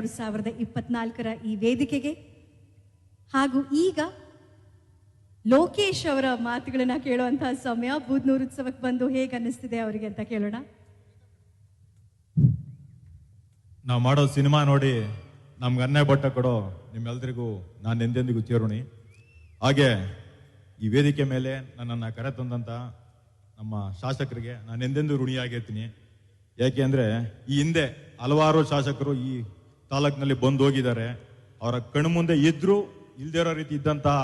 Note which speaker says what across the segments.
Speaker 1: ಎರಡು ಸಾವಿರದ ಇಪ್ಪತ್ನಾಲ್ಕರ ಈ ವೇದಿಕೆಗೆ. ಹಾಗೂ ಈಗ ಲೋಕೇಶ್ ಅವರ ಮಾತುಗಳನ್ನ ಕೇಳುವಂತಹ ಸಮಯ ಬೂದ್ನೂರು ಉತ್ಸವಕ್ಕೆ ಬಂದು ಹೇಗೆ ಅನ್ನಿಸ್ತಿದೆ ಅವರಿಗೆ ಅಂತ ಕೇಳೋಣ.
Speaker 2: ನಾವು ಮಾಡೋ ಸಿನಿಮಾ ನೋಡಿ ನಮ್ಗೆ ಅನ್ನೆ ಬಟ್ಟ ಕೊಡೋ ನಿಮ್ಮೆಲ್ಲರಿಗೂ ನಾನು ಎಂದೆಂದಿಗೂ ಚೇರುಣಿ ಹಾಗೆ ಈ ವೇದಿಕೆ ಮೇಲೆ ನನ್ನನ್ನು ಕರೆತಂದಂಥ ನಮ್ಮ ಶಾಸಕರಿಗೆ ನಾನು ಎಂದೆಂದೂ ಋಣಿಯಾಗಿರ್ತೀನಿ ಯಾಕೆ ಅಂದರೆ ಈ ಹಿಂದೆ ಹಲವಾರು ಶಾಸಕರು ಈ ತಾಲೂಕಿನಲ್ಲಿ ಬಂದು ಹೋಗಿದ್ದಾರೆ. ಅವರ ಕಣ್ಮುಂದೆ ಇದ್ರು ಇಲ್ದೇ ಇರೋ ರೀತಿ ಇದ್ದಂತಹ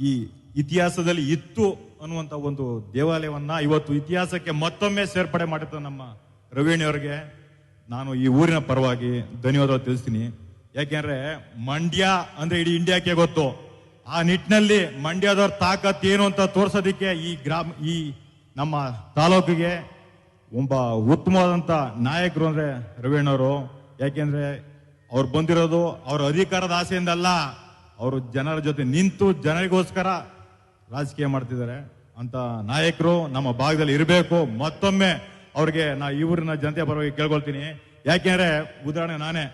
Speaker 2: ಈ ಇತಿಹಾಸದಲ್ಲಿ ಇತ್ತು ಅನ್ನುವಂಥ ಒಂದು ದೇವಾಲಯವನ್ನ ಇವತ್ತು ಇತಿಹಾಸಕ್ಕೆ ಮತ್ತೊಮ್ಮೆ ಸೇರ್ಪಡೆ ಮಾಡಿದ ನಮ್ಮ ರವೀಣಿ ಅವರಿಗೆ ನಾನು ಈ ಊರಿನ ಪರವಾಗಿ ಧನ್ಯವಾದ ತಿಳಿಸ್ತೀನಿ. ಯಾಕೆಂದ್ರೆ ಮಂಡ್ಯ ಅಂದ್ರೆ ಇಡೀ ಇಂಡಿಯಾಕ್ಕೆ ಗೊತ್ತು. ಆ ನಿಟ್ಟಿನಲ್ಲಿ ಮಂಡ್ಯದವ್ರ ತಾಕತ್ ಏನು ಅಂತ ತೋರ್ಸೋದಿಕ್ಕೆ ಈ ಗ್ರಾಮ, ಈ ನಮ್ಮ ತಾಲೂಕಿಗೆ ಒಬ್ಬ ಉತ್ತಮವಾದಂಥ ನಾಯಕರು ಅಂದ್ರೆ ಅವರು. ಯಾಕೆಂದ್ರೆ ಅವ್ರು ಬಂದಿರೋದು ಅವ್ರ ಅಧಿಕಾರದ ಆಸೆಯಿಂದ ಅಲ್ಲ ಅವರು ಜನರ ಜೊತೆ ನಿಂತು ಜನರಿಗೋಸ್ಕರ ರಾಜಕೀಯ ಮಾಡ್ತಿದ್ದಾರೆ. ಅಂತ ನಾಯಕರು ನಮ್ಮ ಭಾಗದಲ್ಲಿ ಇರಬೇಕು. ಮತ್ತೊಮ್ಮೆ ಅವ್ರಿಗೆ ನಾ ಇವ್ರನ್ನ ಜನತೆ ಪರವಾಗಿ ಕೇಳ್ಕೊಳ್ತೀನಿ. ಯಾಕೆಂದ್ರೆ ಉದಾಹರಣೆ ನಾನೇ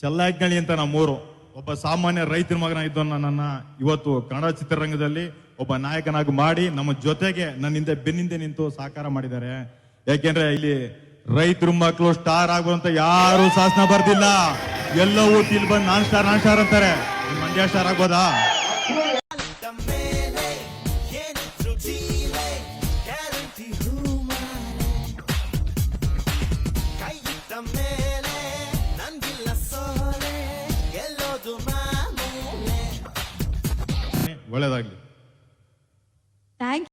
Speaker 2: ಚಲ್ಲಾಜ್ಞಳಿ ಅಂತ ನಮ್ಮೂರು ಒಬ್ಬ ಸಾಮಾನ್ಯ ರೈತರ ಮಗನ ಇದ್ದು ನನ್ನ ಇವತ್ತು ಕನ್ನಡ ಚಿತ್ರರಂಗದಲ್ಲಿ ಒಬ್ಬ ನಾಯಕನಾಗಿ ಮಾಡಿ ನಮ್ಮ ಜೊತೆಗೆ ನನ್ನ ಹಿಂದೆ ಬೆನ್ನಿಂದೆ ನಿಂತು ಸಹಕಾರ ಮಾಡಿದ್ದಾರೆ. ಯಾಕೆಂದ್ರೆ ಇಲ್ಲಿ ರೈತರ ಮಕ್ಕಳು ಸ್ಟಾರ್ ಆಗುವಂತ ಯಾರು ಶಾಸನ ಬರ್ದಿಲ್ಲ. ಎಲ್ಲವೂ ತಿಳಿ ಬಂದು ನಾನ್ ಸ್ಟಾರ್ ನಾನ್ ಸ್ಟಾರ್ ಅಂತಾರೆ. ಮಂಡ್ಯ ಸ್ಟಾರ್ ಆಗ್ಬೋದಾ? ಒಳ್ಳೇದಾಗ್ಲಿ. ಥ್ಯಾಂಕ್